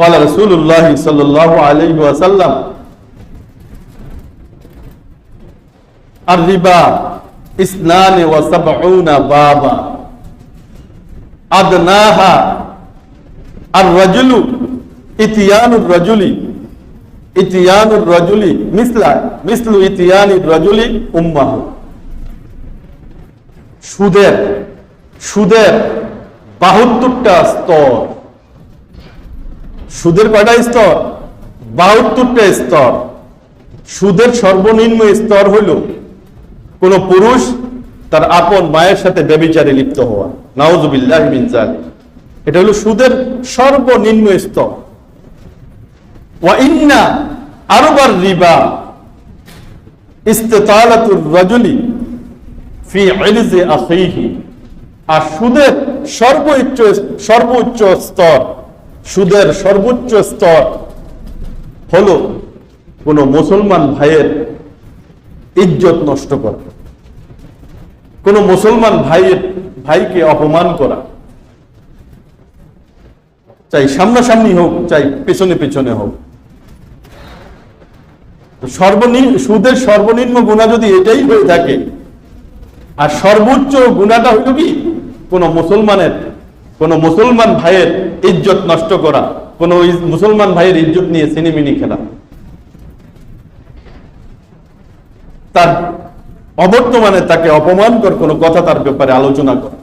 قال رسول الله صلى الله عليه وسلم الربا اثنان وسبعون بابا أدناها الرجل إتيان الرجل إتيان الرجل مثل مثل إتيان الرجل أمه সুদের সুদের বাহাত্তরটা স্তর সুদের কয়টা স্তর, বাহাত্তরটা স্তর। সুদের সর্বনিম্ন স্তর হইল কোন পুরুষ তার আপন মায়ের সাথে ব্যবিচারে লিপ্ত হওয়া। নাউজুবিল্লাহ মিন এটা হলো সুদের সর্বনিম্ন স্তর। ইন্না আরবার রিবা ইস্তেতালাতুর রাজুলি ফি আখিহি। আর সুদের সর্বোচ্চ সর্বোচ্চ স্তর সুদের সর্বোচ্চ স্তর হলো কোন মুসলমান ভাইয়ের ইজ্জত নষ্ট করা। কোন মুসলমান ভাইয়ের ভাইকে অপমান করা। চাই সামনাসামনি হোক, চাই পেছনে পেছনে হোক। সর্বনিম্ন সুদের সর্বনিম্ন গুণা যদি এটাই হয়ে থাকে, আর সর্বোচ্চ গুণাটা হইল কি? কোন মুসলমানের কোন মুসলমান ভাইয়ের ইজ্জত নষ্ট করা, কোনো মুসলমান ভাইয়ের ইজ্জত নিয়ে সিনেমিনি খেলা। তার অবর্তমানে তাকে অপমান কর কোনো কথা তার ব্যাপারে আলোচনা করা।